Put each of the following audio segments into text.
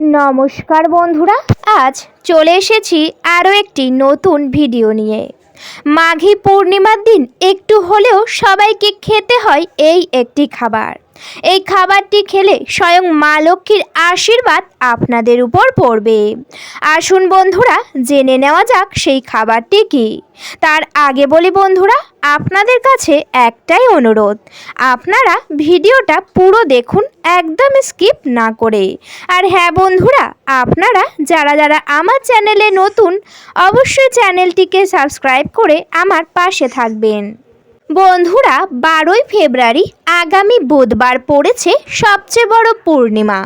নমস্কার বন্ধুরা, আজ চলে এসেছি আরও একটি নতুন ভিডিও নিয়ে। মাঘী পূর্ণিমার দিন একটু হলেও সবাইকে খেতে হয় এই একটি খাবার। এই খাবারটি খেলে স্বয়ং মা লক্ষ্মীর আশীর্বাদ আপনাদের উপর পড়বে। আসুন বন্ধুরা, জেনে নেওয়া যাক সেই খাবারটি কি। তার আগে বলি বন্ধুরা, আপনাদের কাছে একটাই অনুরোধ। আপনারা ভিডিওটা পুরো দেখুন, একদম স্কিপ না করে। আর হ্যাঁ বন্ধুরা, আপনারা যারা যারা আমার চ্যানেলে নতুন, অবশ্যই চ্যানেলটিকে সাবস্ক্রাইব করে আমার পাশে থাকবেন। বন্ধুরা, বারোই ফেব্রুয়ারি আগামী বুধবার পড়েছে সবচেয়ে বড় পূর্ণিমা,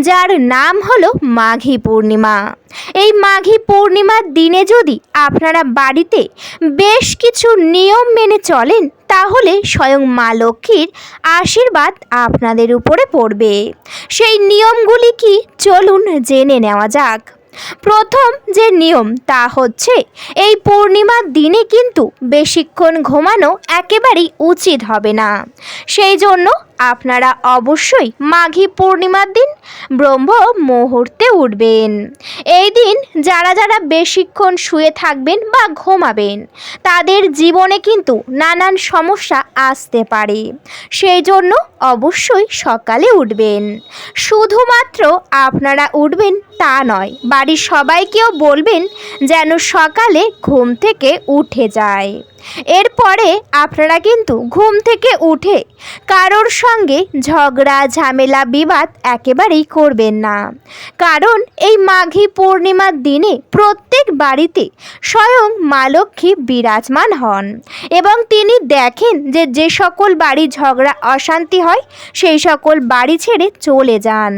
যার নাম হলো মাঘী পূর্ণিমা। এই মাঘী পূর্ণিমার দিনে যদি আপনারা বাড়িতে বেশ কিছু নিয়ম মেনে চলেন, তাহলে স্বয়ং মা লক্ষ্মীর আশীর্বাদ আপনাদের উপরে পড়বে। সেই নিয়মগুলি কি? চলুন জেনে নেওয়া যাক। প্রথম যে নিয়ম তা হচ্ছে, এই পূর্ণিমার দিনে কিন্তু বেশিক্ষণ ঘুমানো একেবারেই উচিত হবে না। সেই জন্য আপনারা অবশ্যই মাঘী পূর্ণিমার দিন ব্রহ্ম মুহূর্তে উঠবেন। এই দিন যারা যারা বেশিক্ষণ শুয়ে থাকবেন বা ঘুমাবেন, তাদের জীবনে কিন্তু নানান সমস্যা আসতে পারে। সেই জন্য অবশ্যই সকালে উঠবেন। শুধুমাত্র আপনারা উঠবেন তা নয়, বাড়ির সবাইকেও বলবেন যেন সকালে ঘুম থেকে উঠে যায়। এরপরে আপনারা কিন্তু ঘুম থেকে উঠে কারোর সঙ্গে ঝগড়া, ঝামেলা, বিবাদ একেবারেই করবেন না। কারণ এই মাঘী পূর্ণিমার দিনে প্রত্যেক বাড়িতে স্বয়ং মা লক্ষ্মী বিরাজমান হন এবং তিনি দেখেন যে যে সকল বাড়ি ঝগড়া, অশান্তি হয়, সেই সকল বাড়ি ছেড়ে চলে যান।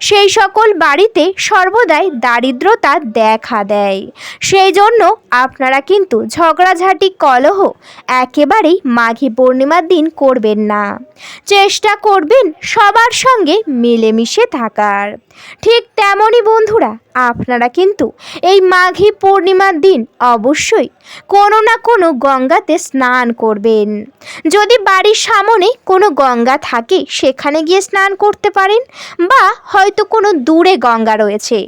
সেই সকল বাড়িতে সর্বদাই দারিদ্রতা দেখা দেয়। সেই জন্য আপনারা কিন্তু ঝগড়াঝাটি কলহ একেবারেই মাঘে পূর্ণিমার দিন করবেন না। চেষ্টা করবেন সবার সঙ্গে মিলেমিশে থাকার। ঠিক তেমনই বন্ধুরা, আপনারা কিন্তু এই মাঘী পূর্ণিমার দিন অবশ্যই কোনো না কোনো গঙ্গাতে স্নান করবেন। যদি বাড়ির সামনে কোনো গঙ্গা থাকে, সেখানে গিয়ে স্নান করতে পারেন বা হয়তো কোনো দূরে গঙ্গা রয়েছে।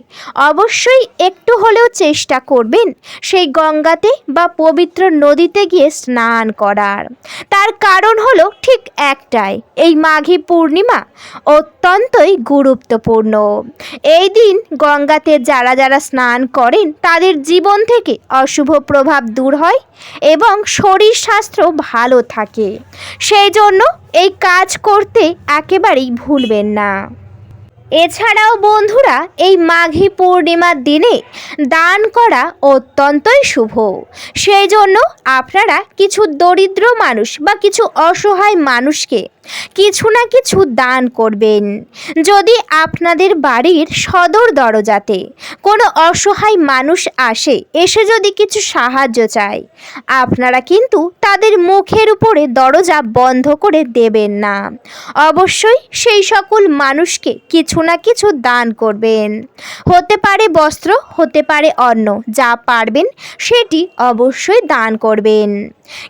অবশ্যই একটু হলেও চেষ্টা করবেন সেই গঙ্গাতে বা পবিত্র নদীতে গিয়ে স্নান করার। তার কারণ হলো ঠিক একটাই, এই মাঘী পূর্ণিমা অত্যন্তই গুরুত্বপূর্ণ। এই দিন গঙ্গাতে যারা যারা স্নান করেন, তাদের জীবন থেকে অশুভ প্রভাব দূর হয় এবং শরীর স্বাস্থ্য ভালো থাকে। সেই জন্য এই কাজ করতে একেবারেই ভুলবেন না। এছাড়াও বন্ধুরা, এই মাঘী পূর্ণিমার দিনে দান করা অত্যন্তই শুভ। সেই জন্য আপনারা কিছু দরিদ্র মানুষ বা কিছু অসহায় মানুষকে কিছু না কিছু দান করবেন। যদি আপনাদের বাড়ির সদর দরজাতে কোনো অসহায় মানুষ আসে, এসে যদি কিছু সাহায্য চায়, আপনারা কিন্তু তাদের মুখের উপরে দরজা বন্ধ করে দেবেন না। অবশ্যই সেই সকল মানুষকে কিছু না কিছু দান করবেন। হতে পারে বস্ত্র, হতে পারে অন্ন, যা পারবেন সেটি অবশ্যই দান করবেন।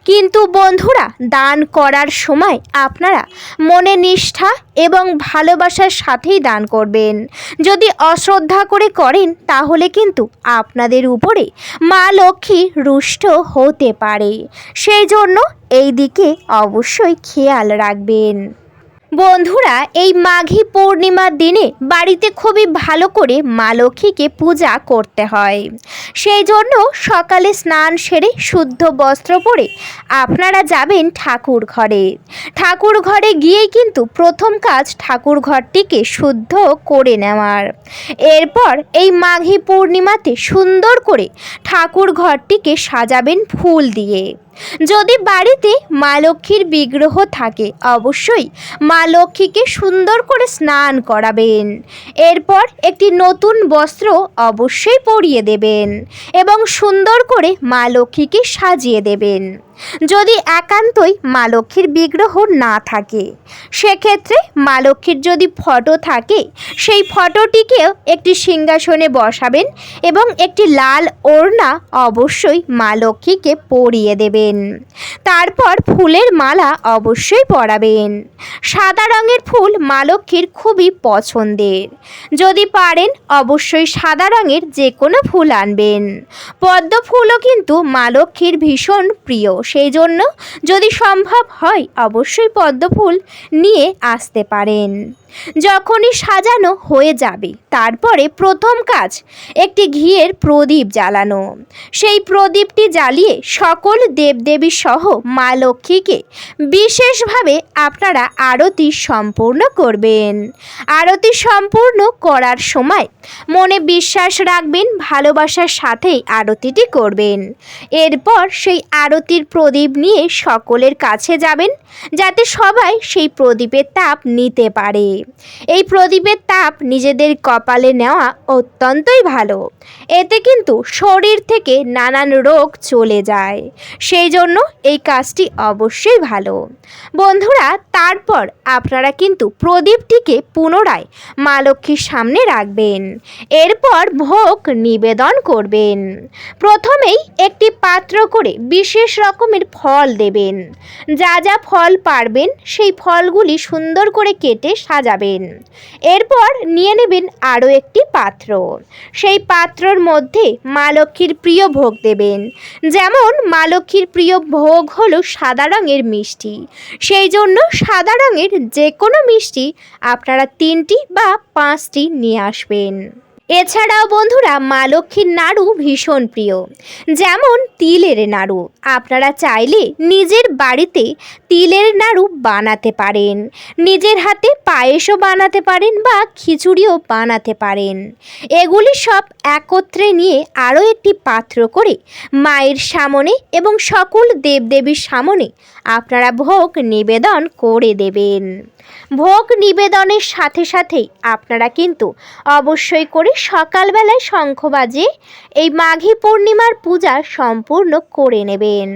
কিন্তু বন্ধুরা, দান করার সময় আপনারা মনে নিষ্ঠা এবং ভালোবাসার সাথেই দান করবেন। যদি অশ্রদ্ধা করে করেন, তাহলে কিন্তু আপনাদের উপরে মা লক্ষ্মী রুষ্ট হতে পারে। সেই জন্য এই দিকে অবশ্যই খেয়াল রাখবেন। বন্ধুরা, এই মাঘী পূর্ণিমার দিনে বাড়িতে খুবই ভালো করে মা লক্ষ্মীকে পূজা করতে হয়। সেই জন্য সকালে স্নান সেরে শুদ্ধ বস্ত্র পরে আপনারা যাবেন ঠাকুর ঘরে। ঠাকুর ঘরে গিয়েই কিন্তু প্রথম কাজ ঠাকুর ঘরটিকে শুদ্ধ করে নেওয়ার। এরপর এই মাঘী পূর্ণিমাতে সুন্দর করে ঠাকুর ঘরটিকে সাজাবেন ফুল দিয়ে। যদি বাড়িতে মা লক্ষ্মীর বিগ্রহ থাকে, অবশ্যই মা লক্ষ্মীকে সুন্দর করে স্নান করাবেন। এরপর একটি নতুন বস্ত্র অবশ্যই পরিয়ে দেবেন এবং সুন্দর করে মা লক্ষ্মীকে সাজিয়ে দেবেন। যদি একান্তই মা লক্ষ্মীর বিগ্রহ না থাকে, সেক্ষেত্রে মা লক্ষ্মীর যদি ফটো থাকে, সেই ফটোটিকেও একটি সিংহাসনে বসাবেন এবং একটি লাল ওড়না অবশ্যই মা লক্ষ্মীকে পরিয়ে দেবেন। তারপর ফুলের মালা অবশ্যই পরাবেন। সাদা রঙের ফুল মা লক্ষ্মীর খুবই পছন্দের। যদি পারেন, অবশ্যই সাদা রঙের যে কোনো ফুল আনবেন। পদ্ম ফুলও কিন্তু মা লক্ষ্মীর ভীষণ প্রিয় সেই জন্য যদি সম্ভব হয় অবশ্যই পদ্ম ফুল নিয়ে আসতে পারেন। যখনই সাজানো হয়ে যাবে, তারপরে প্রথম কাজ একটি ঘিয়ের প্রদীপ জ্বালানো। সেই প্রদীপটি জ্বালিয়ে সকল দেবদেবী সহ মা লক্ষ্মীকে বিশেষভাবে আপনারা আরতি সম্পূর্ণ করবেন। আরতি সম্পূর্ণ করার সময় মনে বিশ্বাস রাখবেন, ভালোবাসার সাথেই আরতিটি করবেন। এরপর সেই আরতির প্রদীপ নিয়ে সকলের কাছে যাবেন, যাতে সবাই সেই প্রদীপের তাপ নিতে পারে। এই প্রদীপের তাপ নিজেদের কপালে নেওয়া অত্যন্তই ভালো। এতে কিন্তু শরীর থেকে নানান রোগ চলে যায়। সেই জন্য এই কাজটি অবশ্যই ভালো। বন্ধুরা, তারপর আপনারা কিন্তু প্রদীপটিকে পুনরায় মা লক্ষ্মীর সামনে রাখবেন। এরপর ভোগ নিবেদন করবেন। প্রথমেই একটি পাত্র করে বিশেষ রকমের ফল দেবেন। যা যা ফল পারবেন, সেই ফলগুলি সুন্দর করে কেটে সাজাবেন এরপর নিয়ে নেবেন আরও একটি পাত্র। সেই পাত্রর মধ্যে মা লক্ষ্মীর প্রিয় ভোগ দেবেন। যেমন মা লক্ষ্মীর প্রিয় ভোগ হলো সাদা রঙের মিষ্টি। সেই জন্য সাদা রঙের যে কোনো মিষ্টি আপনারা তিনটি বা পাঁচটি নিয়ে আসবেন। এছাড়াও বন্ধুরা, মা লক্ষ্মীর নাড়ু ভীষণ প্রিয়। যেমন তিলের নাড়ু, আপনারা চাইলে নিজের বাড়িতে তিলের নাড়ু বানাতে পারেন। নিজের হাতে পায়েসও বানাতে পারেন বা খিচুড়িও বানাতে পারেন। এগুলি সব একত্রে নিয়ে আরও একটি পাত্র করে মায়ের সামনে এবং সকল দেবদেবীর সামনে আপনারা ভোগ নিবেদন করে দেবেন। ভোগ নিবেদনের সাথে সাথেই আপনারা কিন্তু অবশ্যই করে সকালবেলায় শঙ্খ বাজে এই মাঘী পূর্ণিমার পূজা সম্পূর্ণ করে নেবেন।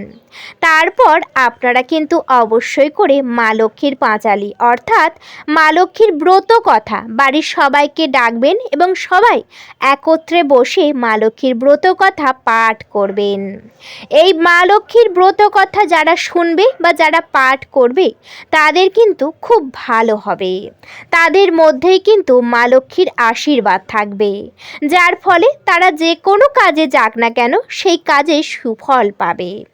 তারপর আপনারা কিন্তু অবশ্যই করে মা লক্ষ্মীর পাঁচালি, অর্থাৎ মা লক্ষ্মীর ব্রত কথা বাড়ির সবাইকে ডাকবেন এবং সবাই একত্রে বসে মা লক্ষ্মীর ব্রত কথা পাঠ করবেন। এই মা লক্ষ্মীর ব্রত কথা যারা শুনবে বা যারা পাঠ করবে, তাদের কিন্তু খুব ভালো হবে। তাদের মধ্যেই কিন্তু মা লক্ষ্মীর আশীর্বাদ থাকবে। যার ফলে তারা যে কোনো কাজে যাক না কেন সেই কাজে সুফল পাবে।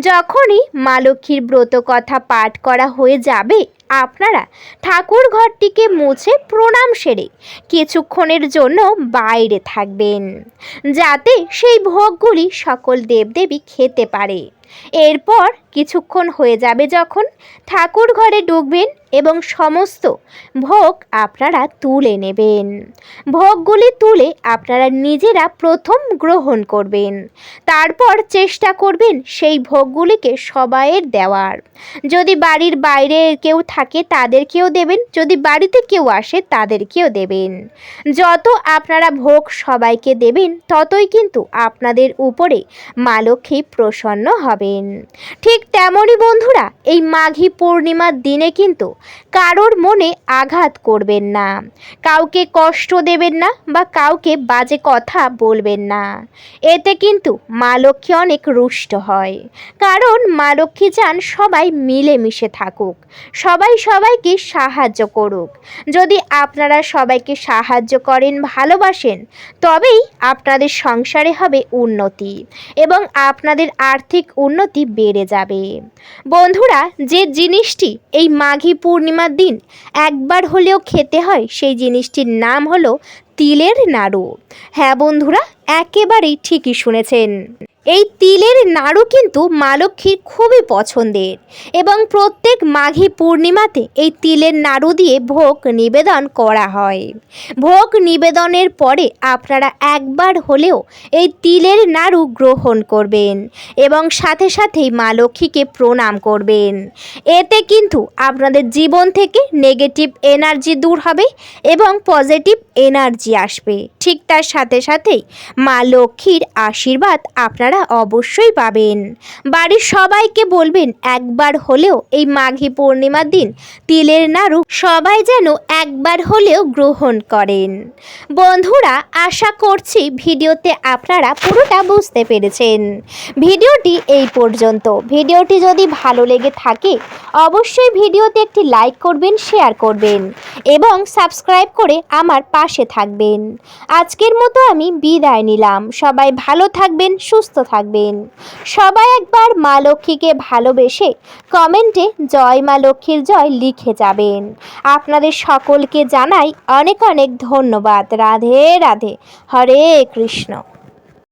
যখনই মা লক্ষ্মীর ব্রত কথা পাঠ করা হয়ে যাবে আপনারা ঠাকুর ঘরটিকে মুছে প্রণাম সেরে কিছুক্ষণের জন্য বাইরে থাকবেন, যাতে সেই ভোগগুলি সকল দেবদেবী খেতে পারে। এরপর কিছুক্ষণ হয়ে যাবে যখন ঠাকুর ঘরে ঢুকবেন এবং সমস্ত ভোগ আপনারা তুলে নেবেন। ভোগগুলি তুলে আপনারা নিজেরা প্রথম গ্রহণ করবেন। তারপর চেষ্টা করবেন সেই ভোগগুলিকে সবাইয়ের দেওয়ার। যদি বাড়ির বাইরে কেউ থাকে তাদেরকেও দেবেন, যদি বাড়িতে কেউ আসে তাদেরকেও দেবেন। যত আপনারা ভোগ সবাইকে দেবেন, ততই কিন্তু আপনাদের উপরে মা লক্ষ্মী প্রসন্ন হবেন। ঠিক তেমনই বন্ধুরা, এই মাঘী পূর্ণিমার দিনে কিন্তু কারোর মনে আঘাত করবেন না। কাউকে কষ্ট দেবেন না বা কাউকে বাজে কথা বলবেন না। এতে কিন্তু মা লক্ষ্মী অনেক রুষ্ট হয়। কারণ মা লক্ষ্মী চান সবাই মিলেমিশে থাকুক। সবাই সবাইকে সাহায্য করুক। যদি আপনারা সবাইকে সাহায্য করেন, ভালোবাসেন, তবেই আপনাদের সংসারে হবে উন্নতি এবং আপনাদের আর্থিক উন্নতি বেড়ে যাবে। বন্ধুরা, যে জিনিসটি এই মাঘী পূর্ণিমার দিন একবার হলেও খেতে হয়, সেই জিনিসটির নাম হলো তিলের নাড়ু। হ্যাঁ বন্ধুরা, একেবারেই ঠিকই শুনেছেন। এই তিলের নাড়ু কিন্তু মা লক্ষ্মীর খুবই পছন্দের এবং প্রত্যেক মাঘী পূর্ণিমাতে এই তিলের নাড়ু দিয়ে ভোগ নিবেদন করা হয়। ভোগ নিবেদনের পরে আপনারা একবার হলেও এই তিলের নাড়ু গ্রহণ করবেন এবং সাথে সাথেই মা লক্ষ্মীকে প্রণাম করবেন। এতে কিন্তু আপনাদের জীবন থেকে নেগেটিভ এনার্জি দূর হবে এবং পজিটিভ এনার্জি আসবে। ঠিক তার সাথে সাথেই মা লক্ষ্মীর আশীর্বাদ আপনারা অবশ্যই পাবেন। বাড়ির সবাইকে বলবেন, একবার হলেও এই মাঘী পূর্ণিমার দিন তিলের নাড়ু সবাই যেন একবার হলেও গ্রহণ করেন। বন্ধুরা, আশা করছি ভিডিওতে আপনারা পুরোটা বুঝতে পেরেছেন। ভিডিওটি এই পর্যন্ত। ভিডিওটি যদি ভালো লেগে থাকে, অবশ্যই ভিডিওতে একটি লাইক করবেন, শেয়ার করবেন এবং সাবস্ক্রাইব করে আমার পাশে থাকবেন। আজকের মতো আমি বিদায় নিলাম। সবাই ভালো থাকবেন, সুস্থ থাকবেন। সবাই একবার মা লক্ষ্মীকে ভালোবেসে কমেন্টে জয় মা লক্ষ্মীর জয় লিখে যাবেন। আপনাদের সকলকে জানাই অনেক অনেক ধন্যবাদ। রাধে রাধে। হরে কৃষ্ণ।